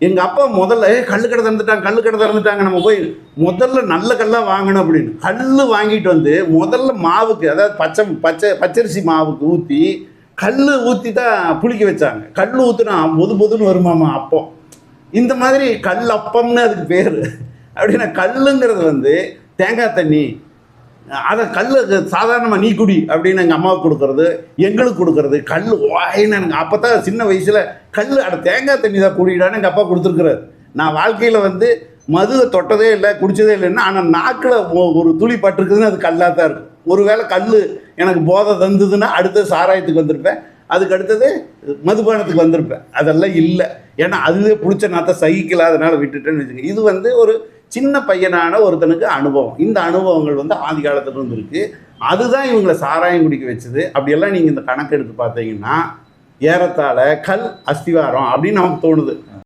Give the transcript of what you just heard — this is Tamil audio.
எங்கள் அப்பா முதல்ல ஏ கல்லு கடை திறந்துட்டாங்க கல் கடை திறந்துட்டாங்க நம்ம போய் முதல்ல நல்ல கல்லாக வாங்கணும் அப்படின்னு. கல் வாங்கிட்டு வந்து முதல்ல மாவுக்கு அதாவது பச்சை பச்சை பச்சரிசி மாவுக்கு ஊற்றி கல் ஊற்றி தான் புளிக்க வச்சாங்க. கல் ஊற்றுனா பொது பொதுன்னு வருமாமா அப்போ இந்த மாதிரி கல் அப்பம்னு அதுக்கு பேர். அப்படின்னா கல்லுங்கிறது வந்து தேங்காய் தண்ணி அதை கல் சாதாரணமாக நீ குடி அப்படின்னு எங்கள் அம்மாவுக்கு கொடுக்கறது எங்களுக்கு கொடுக்கறது கல் வாயின்னு எனக்கு அப்போ தான் சின்ன வயசில் கல் அட தேங்காய் தண்ணி தான் குடிடான்னு எங்கள் அப்பா கொடுத்துருக்குறாரு. நான் வாழ்க்கையில் வந்து மதுவை தொட்டதே இல்லை குடித்ததே இல்லைன்னா ஆனால் நாக்கில் ஒரு துளி பட்டிருக்குதுன்னு அது கல்லாக தான் இருக்கும். ஒருவேளை கல் எனக்கு போதை தந்ததுன்னா அடுத்தது சாராயத்துக்கு வந்திருப்பேன். அதுக்கு அடுத்தது மதுபானத்துக்கு வந்திருப்பேன். அதெல்லாம் இல்லை. ஏன்னா அதுவே பிடிச்ச நாத்தை சகிக்கலாதனால விட்டுட்டேன்னு வச்சுக்கோங்க. இது வந்து ஒரு சின்ன பையனான ஒருத்தனுக்கு அனுபவம். இந்த அனுபவங்கள் வந்து ஆதி காலத்தில் இருந்திருக்கு. அதுதான் இவங்களை சாராயம் குடிக்க வச்சது. அப்படியெல்லாம் நீங்கள் இந்த கணக்கு எடுத்து பார்த்தீங்கன்னா ஏறத்தாழ கல் அஸ்திவாரம் அப்படின்னு நமக்கு தோணுது.